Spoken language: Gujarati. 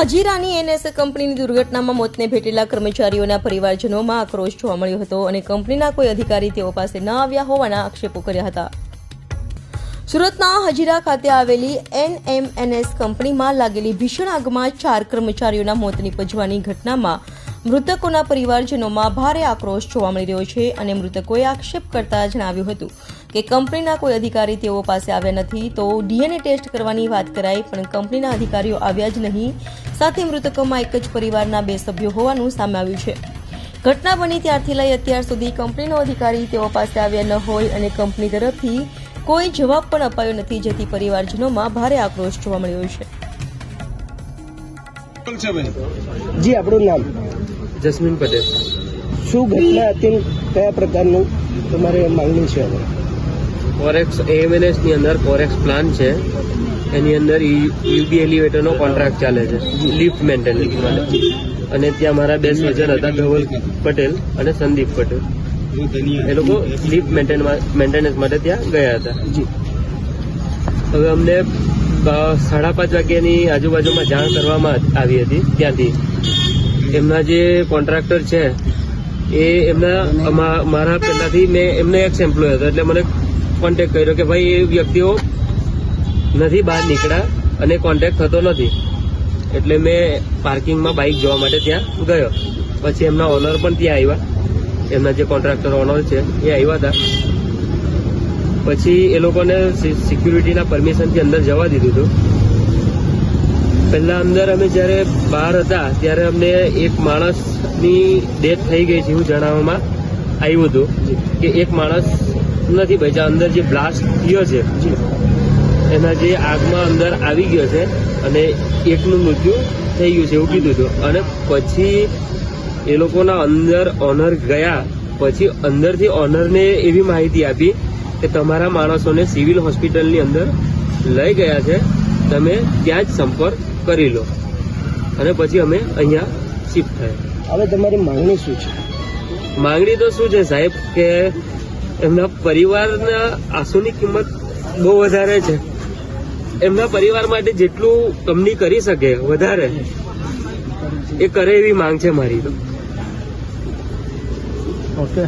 હજીરાની એનએસ કંપનીની દુર્ઘટનામાં મોતને ભેટેલા કર્મચારીઓના પરિવારજનોમાં આક્રોશ જોવા મળ્યો હતો અને કંપનીના કોઈ અધિકારી તેઓ પાસે ન આવ્યા હોવાના આક્ષેપો કર્યા હતા. સુરતના હજીરા ખાતે આવેલી એનએમએનએસ કંપનીમાં લાગેલી ભીષણ આગમાં ચાર કર્મચારીઓના મોત નીપજવાની ઘટનામાં મૃતકોના પરિવારજનોમાં ભારે આક્રોશ જોવા મળી રહ્યો છે અને મૃતકોએ આક્ષેપ કરતા જણાવ્યું હતું કે કંપનીના કોઈ અધિકારી તેઓ પાસે આવ્યા નથી તો ડીએનએ ટેસ્ટ કરવાની વાત કરાઈ, પણ કંપનીના અધિકારીઓ આવ્યા જ નહીં. સાથે મૃતકોમાં એક જ પરિવારના બે સભ્યો હોવાનું સામે આવ્યું છે. ઘટના બની ત્યારથી લઈ અત્યાર સુધી કંપનીનો અધિકારી તેઓ પાસે આવ્યા ન હોય અને કંપની તરફથી કોઈ જવાબ પણ અપાયો નથી, જેથી પરિવારજનોમાં ભારે આક્રોશ જોવા મળ્યો છે. જી આપણું નામ. જસ્મીન પટેલ. શું ઘટના હતી કયા પ્રકારનું તમારે માંગણી છે ફોરેક્સ કોરેક્સ એએમએનએસની અંદર ફોરેક્સ પ્લાન છે. એની અંદર યુબી એલિવેટરનો કોન્ટ્રાક્ટ ચાલે છે. લિફ્ટ મેન્ટેનન્સ માટે અને ત્યાં મારા બે સર્જન હતા ધવલ પટેલ અને સંદીપ પટેલ. એ લોકો લિફ્ટ મેન્ટેનન્સ માટે ત્યાં ગયા હતા. જી. હવે અમને સાડા પાંચ વાગ્યાની આજુબાજુમાં જાણ કરવામાં આવી હતી ત્યાંથી. એમના જે કોન્ટ્રાક્ટર છે, એ એમના મારા પહેલાથી મેં એમને એક્સ એમ્પ્લોય હતો, એટલે મને કોન્ટેક્ટ કર્યો કે ભાઈ, એ વ્યક્તિઓ નથી બહાર નીકળ્યા અને કોન્ટેક્ટ થતો નથી. એટલે મેં પાર્કિંગમાં બાઇક જોવા માટે ત્યાં ગયો. પછી એમના ઓનર પણ ત્યાં આવ્યા. એમના જે કોન્ટ્રાક્ટર ઓનર છે, એ આવ્યા હતા. પછી એ લોકોને સિક્યુરિટીના પરમિશનથી અંદર જવા દીધું હતું. પહેલા અંદર અમે જ્યારે બહાર હતા, ત્યારે અમને એક માણસની ડેથ થઈ ગઈ છે એવું જણાવવામાં આવ્યું હતું. કે એક માણસ નથી બચ્યા અંદર જે બ્લાસ્ટ થયો છે, એના જે આગમાં અંદર આવી ગયો છે અને એકનું મૃત્યુ થઈ ગયું છે એવું કીધું હતું. અને પછી એ લોકોના અંદર ઓનર ગયા. પછી અંદરથી ઓનરને એવી માહિતી આપી કે તમારા માણસોને સિવિલ હોસ્પિટલની અંદર લઈ ગયા છે તમે ત્યાં જ સંપર્ક કરી લો. અને પછી અમે અહીંયા શિફ્ટ થયા. હવે તમારી માંગણી શું છે? માંગણી તો શું છે સાહેબ કે એમના પરિવારના આંસુની કિંમત બહુ વધારે છે. એમના પરિવાર માટે જેટલું કંપની કરી શકે વધારે એ કરે એવી માંગ છે મારી તો. ઓકે.